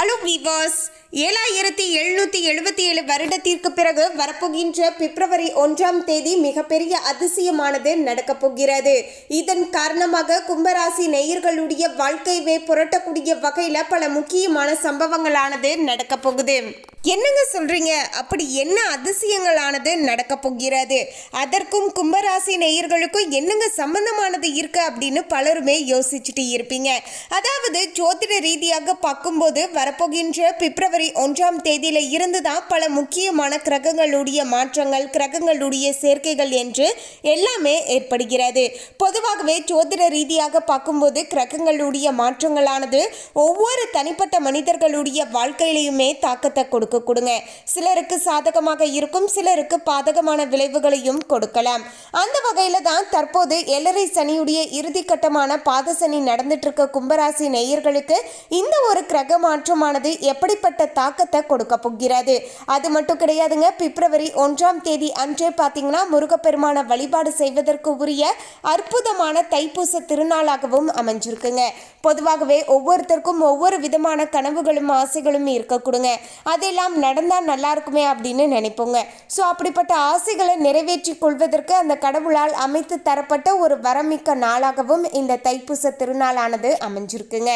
Hello viewers ஏழாயிரத்தி எழுநூற்றி எழுபத்தி ஏழு வருடத்திற்கு பிறகு வரப்போகின்ற பிப்ரவரி ஒன்றாம் தேதி மிகப்பெரிய அதிசயமானது நடக்கப் போகிறது. இதன் காரணமாக கும்பராசி நேயர்களுடைய வாழ்க்கையவே புரட்டக்கூடிய வகையில் பல முக்கியமான சம்பவங்களானது நடக்கப் போகுது. என்னங்க சொல்றீங்க? அப்படி என்ன அதிசயங்களானது நடக்க போகிறது? அதற்கும் கும்பராசி நேயர்களுக்கும் என்னங்க சம்பந்தமானது இருக்கு அப்படின்னு பலருமே யோசிச்சுட்டு இருப்பீங்க. அதாவது ஜோதிட ரீதியாக பார்க்கும்போது வரப்போகின்ற பிப்ரவரி ஒன்றாம் தேதியில இருந்து தான் பல முக்கியமான கிரகங்களுடைய மாற்றங்கள் கிரகங்களுடைய சேர்க்கைகள் என்று எல்லாமே ஏற்படுகிறது. பொதுவாகவே ஜோதிட ரீதியாக பார்க்கும்போது கிரகங்களுடைய மாற்றங்களானது ஒவ்வொரு தனிப்பட்ட மனிதர்களுடைய வாழ்க்கையிலையுமே தாக்கத்தை கொடுக்கும். கொடுக்க கொடுங்க. சிலருக்கு சாதகமாக இருக்கும் சிலருக்கு பாதகமான விளைவுகளையும் கொடுக்கலாம். அந்த வகையில தான் தற்போது எல்லரை சனியுடைய இறுதிக்கட்டமான பாத சனி நடந்துட்டு இருக்க கும்பராசி நேயர்களுக்கு இந்த ஒரு கிரக மாற்றமானது எப்படிப்பட்ட தாக்கத்தை கொடுக்க போகிறது? அது மட்டும் கிடையாதுங்க பிப்ரவரி ஒன்றாம் தேதி அன்றே பார்த்தீங்கன்னா முருகப்பெருமான வழிபாடு செய்வதற்கு உரிய அற்புதமான தைப்பூச திருநாளாகவும் அமைஞ்சிருக்குங்க. பொதுவாகவே ஒவ்வொருத்தருக்கும் ஒவ்வொரு விதமான கனவுகளும் ஆசைகளும் இருக்க கொடுங்க. எல்லாம் நடந்தால் நல்லா இருக்குமே அப்படின்னு நினைப்போங்க. ஸோ அப்படிப்பட்ட ஆசைகளை நிறைவேற்றி கொள்வதற்கு அந்த கடவுளால் அமைத்து தரப்பட்ட ஒரு வரமிக்க நாளாகவும் இந்த தைப்பூச திருநாளானது அமைஞ்சிருக்குங்க.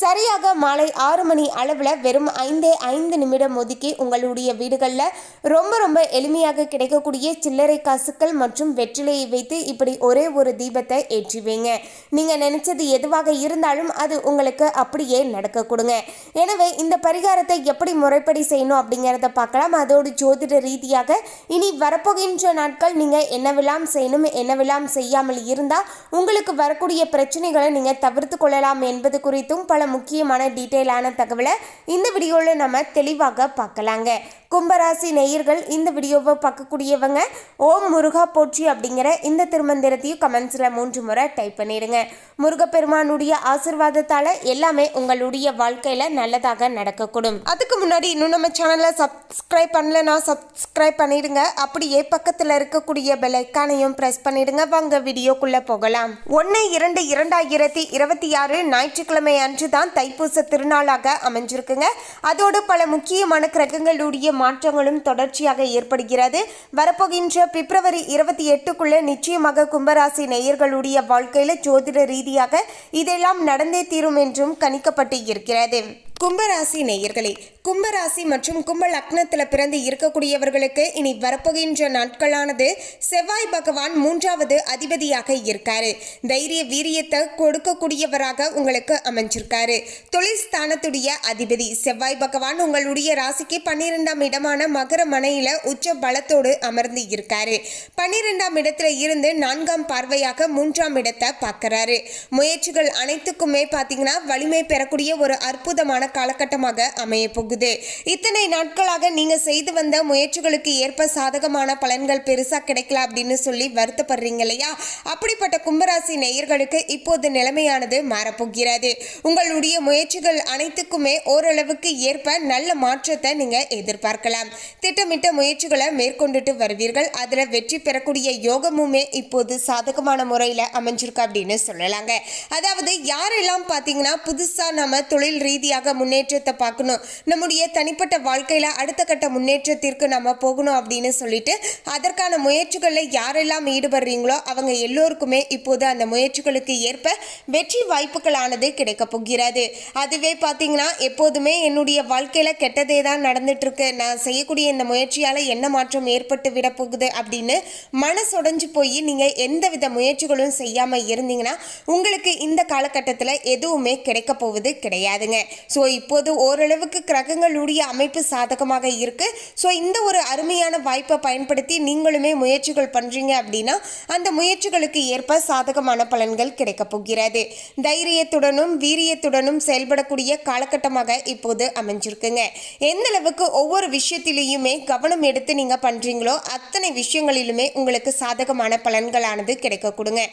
சரியாக மாலை ஆறு மணி அளவில் வெறும் ஐந்தே ஐந்து நிமிடம் ஒதுக்கி உங்களுடைய வீடுகளில் ரொம்ப ரொம்ப எளிமையாக கிடைக்கக்கூடிய சில்லறை காசுக்கள் மற்றும் வெற்றிலையை வைத்து இப்படி ஒரே ஒரு தீபத்தை ஏற்றி வைங்க. நீங்கள் நினைச்சது எதுவாக இருந்தாலும் அது உங்களுக்கு அப்படியே நடக்க கொடுங்க. எனவே இந்த பரிகாரத்தை எப்படி முறைப்படி செய்யணும் அப்படிங்கிறத பார்க்கலாம். அதோடு ஜோதிட ரீதியாக இனி வரப்போகின்ற நாட்கள் நீங்கள் என்னவெல்லாம் செய்யணும் என்னவெல்லாம் செய்யாமல் இருந்தால் உங்களுக்கு வரக்கூடிய பிரச்சனைகளை நீங்கள் தவிர்த்து கொள்ளலாம் என்பது குறித்தும் பல முக்கியமான டீட்டெயிலான தகவலை இந்த வீடியோவில் நம்ம தெளிவாக பார்க்கலாங்க. கும்பராசி நேயர்கள் இந்த வீடியோவை பார்க்கக்கூடியவங்க ஓம் முருகா போற்றி அப்படிங்கிற இந்த திருமந்திரத்தையும் கமெண்ட்ஸில் மூன்று முறை டைப் பண்ணிடுங்க. முருகப்பெருமானுடைய ஆசிர்வாதத்தால் எல்லாமே உங்களுடைய வாழ்க்கையில் நல்லதாக நடக்கக்கூடும். அதுக்கு முன்னாடி இன்னும் நம்ம சேனலை சப்ஸ்கிரைப் பண்ணலன்னா சப்ஸ்கிரைப் பண்ணிடுங்க. அப்படியே பக்கத்தில் இருக்கக்கூடிய பெலைக்கானையும் ப்ரெஸ் பண்ணிடுங்க. வாங்க வீடியோக்குள்ளே போகலாம். ஒன்று இரண்டு இரண்டாயிரத்தி இருபத்தி ஆறு ஞாயிற்றுக்கிழமை அன்று தான் தைப்பூச திருநாளாக அமைஞ்சிருக்குங்க. அதோடு பல முக்கியமான கிரகங்களுடைய மாற்றங்களும் தொடர்ச்சியாக ஏற்படுகிறது. வரப்போகின்ற பிப்ரவரி இருபத்தி எட்டுக்குள்ள நிச்சயமாக கும்பராசி நேயர்களுடைய வாழ்க்கையில ஜோதிட ரீதியாக இதெல்லாம் நடந்தே தீரும் என்றும் கணிக்கப்பட்டு இருக்கிறது. கும்பராசி நேயர்களே கும்பராசி மற்றும் கும்ப லக்னத்தில் பிறந்து இருக்கக்கூடியவர்களுக்கு இனி வரப்போகின்ற நாட்களானது செவ்வாய் பகவான் மூன்றாவது அதிபதியாக இருக்காரு. தைரிய வீரியத்தை கொடுக்கக்கூடியவராக உங்களுக்கு அமைஞ்சிருக்காரு. தொழில் ஸ்தானத்துடைய அதிபதி செவ்வாய் பகவான் உங்களுடைய ராசிக்கு பன்னிரெண்டாம் இடமான மகர மனையில உச்ச பலத்தோடு அமர்ந்து இருக்காரு. பன்னிரெண்டாம் இடத்துல இருந்து நான்காம் பார்வையாக மூன்றாம் இடத்தை பார்க்கறாரு. முயற்சிகள் அனைத்துக்குமே பார்த்தீங்கன்னா வலிமை பெறக்கூடிய ஒரு அற்புதமான காலகட்டமாக அமைய போகுது. இத்தனை நாட்களாக நீங்க செய்து வந்த முயற்சிகளுக்கு ஏற்ப சாதகமான பலன்கள் பெருசா கிடைக்கல அப்படின்னு சொல்லி வருத்தப்படுறீங்க இல்லையா? அப்படிப்பட்ட கும்பராசி நேயர்களுக்கு இப்போது நிலைமையானது மாறப்போகிறது. உங்களுடைய முயற்சிகள் அனைத்துக்குமே ஓரளவுக்கு ஏற்ப நல்ல மாற்றத்தை நீங்க எதிர்பார்க்கலாம். திட்டமிட்ட முயற்சிகளை மேற்கொண்டுட்டு வருவீர்கள். அதுல வெற்றி பெறக்கூடிய யோகமுமே இப்போது சாதகமான முறையில அமைஞ்சிருக்கு அப்படின்னு சொல்லலாங்க. அதாவது யாரெல்லாம் பார்த்தீங்கன்னா புதுசா நம்ம தொழில் ரீதியாக முன்னேற்றத்தை பார்க்கணும். நம்முடைய தனிப்பட்ட வாழ்க்கையில அடுத்த கட்ட முன்னேற்றத்திற்கு நம்ம போகணும் அப்படின்னு சொல்லிட்டு அதற்கான முயற்சிகளில் யாரெல்லாம் ஈடுபடுறீங்களோ அவங்க எல்லோருக்குமே இப்போது அந்த முயற்சிகளுக்கு ஏற்ப வெற்றி வாய்ப்புகளானது கிடைக்க போகிறது. அதுவே பார்த்தீங்கன்னா எப்போதுமே என்னுடைய வாழ்க்கையில கெட்டதே தான் நடந்துட்டு இருக்கு நான் செய்யக்கூடிய இந்த முயற்சியால் என்ன மாற்றம் ஏற்பட்டு விட போகுது அப்படின்னு மனசுடைஞ்சு போய் நீங்க எந்தவித முயற்சிகளும் செய்யாமல் இருந்தீங்கன்னா உங்களுக்கு இந்த காலகட்டத்தில் எதுவுமே கிடைக்க போவது கிடையாதுங்க. ஸோ ஸோ இப்போது ஓரளவுக்கு கிரகங்களுடைய அமைப்பு சாதகமாக இருக்கு. ஸோ இந்த ஒரு அருமையான வாய்ப்பை பயன்படுத்தி நீங்களுமே முயற்சிகள் பண்ணுறீங்க அப்படின்னா அந்த முயற்சிகளுக்கு ஏற்ப சாதகமான பலன்கள் கிடைக்கப் போகிறது. தைரியத்துடனும் வீரியத்துடனும் செயல்படக்கூடிய காலகட்டமாக இப்போது அமைஞ்சிருக்குங்க. எந்த அளவுக்கு ஒவ்வொரு விஷயத்திலையுமே கவனம் எடுத்து நீங்கள் பண்றீங்களோ அத்தனை விஷயங்களிலுமே உங்களுக்கு சாதகமான பலன்களானது கிடைக்க கொடுங்க.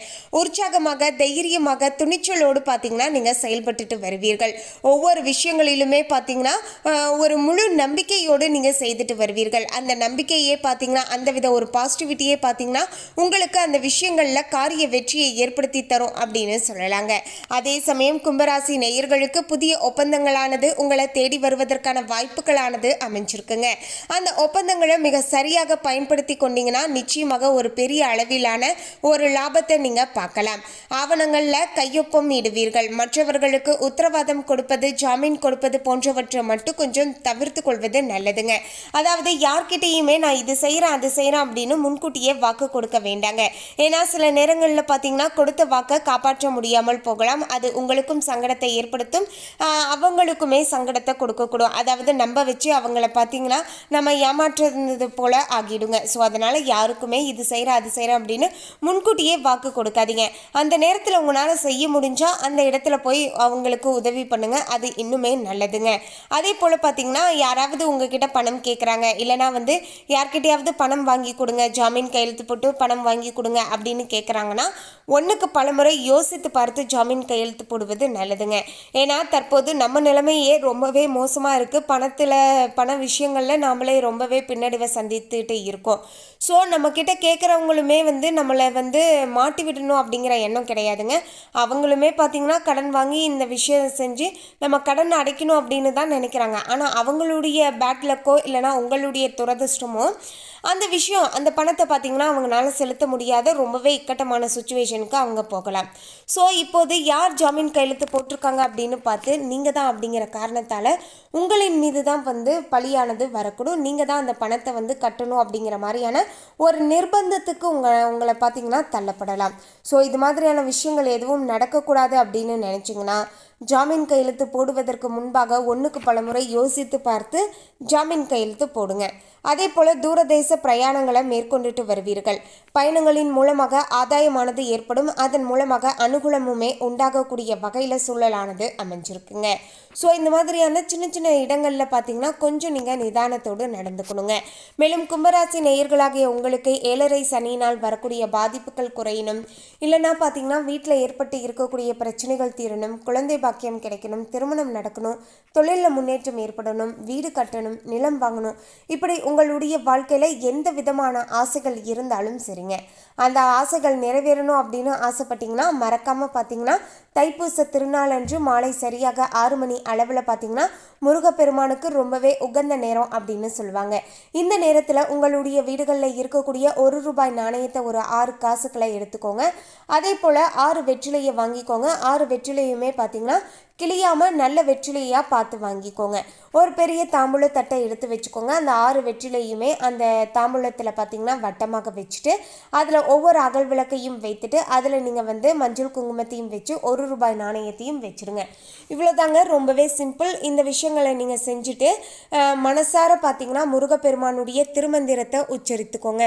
உற்சாகமாக தைரியமாக துணிச்சலோடு பார்த்தீங்கன்னா நீங்கள் செயல்பட்டுட்டு வருவீர்கள். ஒவ்வொரு விஷயங்களிலுமே பார்த்தீங்கன்னா ஒரு முழு நம்பிக்கையோடு நீங்கள் செய்துட்டு வருவீர்கள். அந்த நம்பிக்கையே பார்த்தீங்கன்னா அந்த வித ஒரு பாசிட்டிவிட்டியே பார்த்தீங்கன்னா உங்களுக்கு அந்த விஷயங்களில் காரிய வெற்றியை ஏற்படுத்தி தரும் அப்படின்னு சொல்லலாங்க. அதே சமயம் கும்பராசி நேயர்களுக்கு புதிய ஒப்பந்தங்களானது உங்களை தேடி வருவதற்கான வாய்ப்புகளானது அமைஞ்சிருக்குங்க. அந்த ஒப்பந்தங்களை மிக சரியாக பயன்படுத்தி கொண்டீங்கன்னா நிச்சயமாக ஒரு பெரிய அளவிலான ஒரு லாபத்தை நீங்கள் பார்க்கலாம். ஆவணங்களில் கையொப்பம் இடுவீர்கள். மற்றவர்களுக்கு உத்தரவாதம் கொடுப்பது ஜாமீன் கொடுப்பது போன்றவற்றை மட்டும் கொஞ்சம் தவிர்த்து கொள்வது நல்லதுங்க. அதாவது யார்கிட்டேயுமே நான் இது செய்கிறேன் அது செய்கிறேன் அப்படின்னு முன்கூட்டியே வாக்கு கொடுக்க வேண்டாங்க. ஏன்னா சில நேரங்களில் பார்த்தீங்கன்னா கொடுத்த வாக்கை காப்பாற்ற முடியாமல் போகலாம். அது உங்களுக்கும் சங்கடத்தை ஏற்படுத்தும். அவங்களுக்குமே சங்கடத்தை கொடுக்கக்கூடும். அதாவது நம்ப வச்சு அவங்கள பார்த்தீங்கன்னா நம்ம ஏமாற்றுறது போல ஆகிடுங்க. ஸோ அதனால் யாருக்குமே இது செய்கிறேன் அது செய்கிறேன் அப்படின்னு முன்கூட்டியே வாக்கு கொடுக்காதீங்க. அந்த நேரத்தில் உங்களால் செய்ய முடிஞ்சால் அந்த இடத்துல போய் அவங்களுக்கு உதவி பண்ணுங்க. அது இன்னும் நல்லதுங்க. அதே போல் பார்த்தீங்கன்னா யாராவது உங்ககிட்ட பணம் கேட்குறாங்க இல்லைனா வந்து யார்கிட்டையாவது பணம் வாங்கி கொடுங்க ஜாமீன் கையெழுத்து போட்டு பணம் வாங்கி கொடுங்க அப்படின்னு கேட்குறாங்கன்னா ஒன்றுக்கு பலமுறை யோசித்து பார்த்து ஜாமீன் கையெழுத்து போடுவது நல்லதுங்க. ஏன்னா தற்போது நம்ம நிலைமையே ரொம்பவே மோசமாக இருக்குது பணத்தில் பண விஷயங்களில் நாமளே ரொம்பவே பின்னடைவை சந்தித்துட்டு இருக்கோம். ஸோ நம்மக்கிட்ட கேட்குறவங்களுமே வந்து நம்மளை வந்து மாட்டி விடணும் அப்படிங்கிற எண்ணம் கிடையாதுங்க. அவங்களுமே பார்த்திங்கன்னா கடன் வாங்கி இந்த விஷயம் செஞ்சு நம்ம கடன் அடைக்கணும் அப்படின்னு தான் நினைக்கிறாங்க. ஆனால் அவங்களுடைய பேட் லக்கோ இல்லைனா உங்களுடைய துரதிர்ஷ்டமோ அந்த விஷயம் அந்த பணத்தை பார்த்தீங்கன்னா அவங்களால செலுத்த முடியாத ரொம்பவே இக்கட்டமான சுச்சுவேஷனுக்கு அவங்க போகலாம். ஸோ இப்போது யார் ஜாமீன் கையெழுத்து போட்டிருக்காங்க அப்படின்னு பார்த்து நீங்கள் தான் அப்படிங்கிற காரணத்தால் உங்களின் மீது தான் வந்து பலியானது வரக்கூடும். நீங்கள் தான் அந்த பணத்தை வந்து கட்டணும் அப்படிங்கிற மாதிரியான ஒரு நிர்பந்தத்துக்கு உங்களை உங்களை பார்த்தீங்கன்னா தள்ளப்படலாம். ஸோ இது மாதிரியான விஷயங்கள் எதுவும் நடக்கக்கூடாது அப்படின்னு நினச்சிங்கன்னா ஜாமீன் கையெழுத்து போடுவதற்கு முன்பாக ஒன்றுக்கு பல முறை யோசித்து பார்த்து ஜாமீன் கையெழுத்து போடுங்க. அதே போல் தூரதேச பிரயாணங்களை மேற்கொண்டுட்டு வருவீர்கள். பயணங்களின் மூலமாக ஆதாயமானது ஏற்படும். அதன் மூலமாக அனுகூலமுமே உண்டாகக்கூடிய வகையில் சூழலானது அமைஞ்சிருக்குங்க. ஸோ இந்த மாதிரியான சின்ன சின்ன இடங்களில் பார்த்தீங்கன்னா கொஞ்சம் நீங்கள் நிதானத்தோடு நடந்துக்கணுங்க. மேலும் கும்பராசி நேயர்களாகிய உங்களுக்கு ஏழரை சனியினால் வரக்கூடிய பாதிப்புகள் குறையணும். இல்லைன்னா பார்த்தீங்கன்னா வீட்டில் ஏற்பட்டு இருக்கக்கூடிய பிரச்சனைகள் தீரணும். குழந்தை பாக்கியம் கிடைக்கணும் திருமணம் நடக்கணும் தொழிலில் முன்னேற்றம் ஏற்படணும் வீடு கட்டணும் நிலம் வாங்கணும். இப்படி உங்களுடைய வாழ்க்கையில் எந்த விதமான ஆசைகள் இருந்தாலும் சரிங்க. அந்த ஆசைகள் நிறைவேறணும் அப்படின்னு ஆசைப்பட்டீங்கன்னா மறக்காமல் பார்த்தீங்கன்னா தைப்பூச திருநாள் அன்று மாலை சரியாக ஆறு மணி அளவில் பார்த்தீங்கன்னா முருகப்பெருமானுக்கு ரொம்பவே உகந்த நேரம் அப்படின்னு சொல்லுவாங்க. இந்த நேரத்தில் உங்களுடைய வீடுகளில் இருக்கக்கூடிய ஒரு ரூபாய் நாணயத்தை ஒரு ஆறு காசுகளை எடுத்துக்கோங்க. அதே போல் ஆறு வெற்றிலையை வாங்கிக்கோங்க. ஆறு வெற்றிலையுமே பார்த்தீங்கன்னா கிளியாமல் நல்ல வெற்றிலையாக பார்த்து வாங்கிக்கோங்க. ஒரு பெரிய தாம்பூல தட்டை எடுத்து வச்சுக்கோங்க. அந்த ஆறு வெற்றிலையுமே அந்த தாம்பூலத்தில் பார்த்தீங்கன்னா வட்டமாக வச்சுட்டு அதில் ஒவ்வொரு அகல் விளக்கையும் வைத்துட்டு அதில் நீங்கள் வந்து மஞ்சள் குங்குமத்தையும் வச்சு ஒரு ரூபாய் நாணயத்தையும் வச்சுருங்க. இவ்வளோதாங்க ரொம்பவே சிம்பிள். இந்த விஷயங்களை நீங்கள் செஞ்சுட்டு மனசார பார்த்தீங்கன்னா முருகப்பெருமானுடைய திருமந்திரத்தை உச்சரித்துக்கோங்க.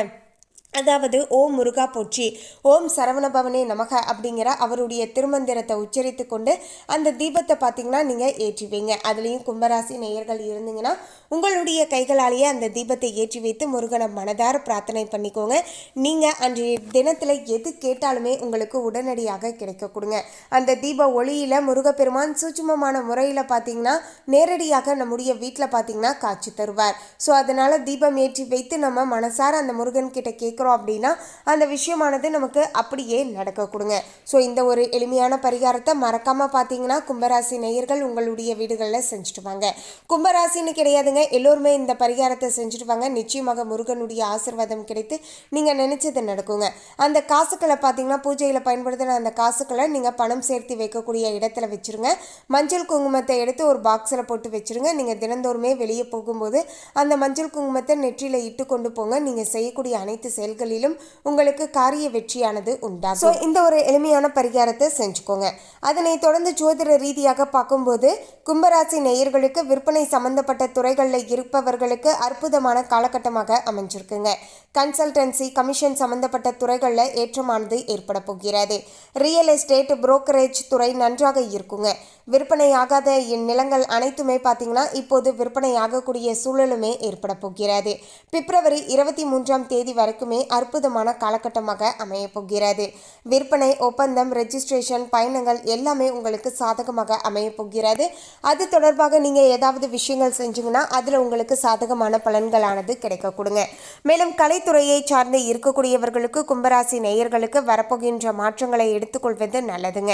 அதாவது ஓம் முருகா போற்றி ஓம் சரவணபவனே நமக அப்படிங்கிற அவருடைய திருமந்திரத்தை உச்சரித்து கொண்டு அந்த தீபத்தை பார்த்தீங்கன்னா நீங்கள் ஏற்றிவிங்க அதுலேயும் கும்பராசி நேயர்கள் இருந்தீங்கன்னா உங்களுடைய கைகளாலேயே அந்த தீபத்தை ஏற்றி வைத்து முருகனை மனதார பிரார்த்தனை பண்ணிக்கோங்க. நீங்கள் அன்றைய தினத்தில் எது கேட்டாலுமே உங்களுக்கு உடனடியாக கிடைக்க கொடுங்க. அந்த தீப ஒளியில் முருகப்பெருமான் சூட்சமமான முறையில் பார்த்தீங்கன்னா நேரடியாக நம்முடைய வீட்டில் பார்த்தீங்கன்னா காட்சி தருவார். ஸோ அதனால் தீபம் ஏற்றி வைத்து நம்ம மனசார அந்த முருகன் கிட்ட கேட்குறோம் அப்படின்னா அந்த விஷயமானது நமக்கு அப்படியே நடக்க கொடுங்க. ஸோ இந்த ஒரு எளிமையான பரிகாரத்தை மறக்காமல் பார்த்தீங்கன்னா கும்பராசி நேயர்கள் உங்களுடைய வீடுகளில் செஞ்சுட்டு வாங்க. கும்பராசின்னு கிடையாதுங்க எல்லோருமே இந்த பரிகாரத்தை செஞ்சுட்டு வாங்க. நிச்சயமாக முருகனுடைய ஆசிர்வாதம் கிடைத்து நீங்கள் நினச்சது நடக்குங்க. அந்த காசுக்களை பார்த்தீங்கன்னா பூஜையில் பயன்படுத்தின அந்த காசுக்களை நீங்கள் பணம் சேர்த்து வைக்கக்கூடிய இடத்துல வச்சுருங்க. மஞ்சள் குங்குமத்தை எடுத்து ஒரு பாக்ஸில் போட்டு வச்சுருங்க. நீங்கள் தினந்தோறுமே வெளியே போகும்போது அந்த மஞ்சள் குங்குமத்தை நெற்றியில் இட்டு கொண்டு போங்க. நீங்கள் செய்யக்கூடிய அனைத்து தொழில்களிலும் உங்களுக்கு காரிய வெற்றியானது உண்டாகும். ஸோ இந்த ஒரு எளிமையான பரிகாரத்தை செஞ்சுக்கோங்க. அதனை தொடர்ந்து ஜோதிட ரீதியாக பார்க்கும்போது கும்பராசி நேயர்களுக்கு விற்பனை சம்பந்தப்பட்ட துறைகளில் இருப்பவர்களுக்கு அற்புதமான காலகட்டமாக அமைஞ்சிருக்குங்க. கன்சல்டன்சி கமிஷன் சம்பந்தப்பட்ட துறைகளில் ஏற்றமானது ஏற்பட போகிறது. ரியல் எஸ்டேட் புரோக்கரேஜ் துறை நன்றாக இருக்குங்க. விற்பனையாகாத இந்நிலங்கள் அனைத்துமே பார்த்தீங்கன்னா இப்போது விற்பனையாகக்கூடிய சூழலுமே ஏற்பட போகிறது. பிப்ரவரி இருபத்தி மூன்றாம் தேதி வரைக்குமே அற்புதமான காலகட்டமாக அமையப்போகிறது விற்பனை ஒப்பந்தம் ரெஜிஸ்ட்ரேஷன் பயணங்கள் எல்லாமே உங்களுக்கு சாதகமாக அமையப்போகிறது அது தொடர்பாக நீங்கள் ஏதாவது விஷயங்கள் செஞ்சீங்கன்னா அதில் உங்களுக்கு சாதகமான பலன்களானது கிடைக்க கொடுங்க. மேலும் கலைத்துறையை சார்ந்து இருக்கக்கூடியவர்களுக்கு கும்பராசி நேயர்களுக்கு வரப்போகின்ற மாற்றங்களை எடுத்துக்கொள்வது நல்லதுங்க.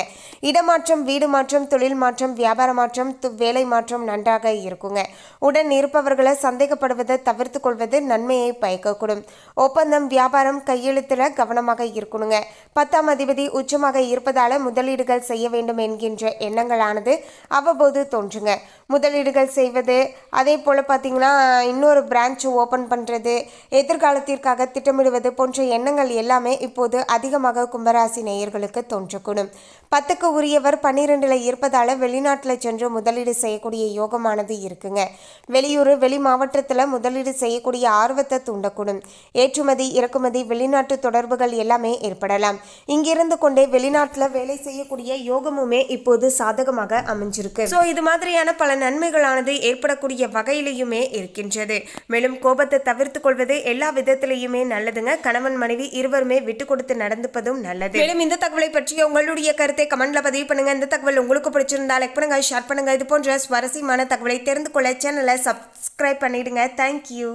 இடமாற்றம் வீடு மாற்றம் தொழில் மாற்றம் வியாபார மாற்றம் வேலை மாற்றம் நன்றாக இருக்குங்க. உடன் இருப்பவர்களை சந்தேகப்படுவதை தவிர்த்து கொள்வது நன்மையை பயக்கக்கூடும் ஒப்பந்தம் வியாபாரம் கையெழுத்தில் கவனமாக இருக்கணுங்க. பத்தாம் அதிபதி உச்சமாக இருப்பதால முதலீடுகள் செய்ய வேண்டும் என்கின்ற எண்ணங்களானது அவ்வப்போது தோன்றுங்க. முதலீடுகள் செய்வது அதே போல் பார்த்தீங்கன்னா இன்னொரு பிரான்ச் ஓப்பன் பண்ணுறது எதிர்காலத்திற்காக திட்டமிடுவது போன்ற எண்ணங்கள் எல்லாமே இப்போது அதிகமாக கும்பராசி நேயர்களுக்கு தோன்றக்கூடும் பத்துக்கு உரியவர் பன்னிரெண்டில் இருப்பதால் வெளிநாட்டில் சென்று முதலீடு செய்யக்கூடிய யோகமானது இருக்குங்க. வெளியூர் வெளி மாவட்டத்தில் முதலீடு செய்யக்கூடிய ஆர்வத்தை தூண்டக்கூடும். ஏற்றுமதி இறக்குமதி வெளிநாட்டு தொடர்புகள் எல்லாமே ஏற்படலாம். இங்கிருந்து கொண்டே வெளிநாட்டில் வேலை செய்யக்கூடிய யோகமுமே இப்போது சாதகமாக அமைஞ்சிருக்கு. ஸோ இது மாதிரியான பல நன்மைகளானது ஏற்படக்கூடிய வகையிலையுமே இருக்கின்றது. மேலும் கோபத்தை தவிர்த்து கொள்வது எல்லா விதத்திலையுமே நல்லதுங்க. கணவன் மனைவி இருவருமே விட்டு கொடுத்து நடந்துப்பதும் நல்லது. மேலும் இந்த தகவலை பற்றி உங்களுடைய கருத்தை கமெண்ட்ல பதிவு பண்ணுங்க. இந்த தகவல் உங்களுக்கு பிடிச்சிருந்தா லைக் பண்ணுங்க ஷேர் பண்ணுங்க. இது போன்ற சுவாரஸ்யமான தகவலை தெரிந்து கொள்ள சேனலை சப்ஸ்கிரைப் பண்ணிடுங்க. தேங்க்யூ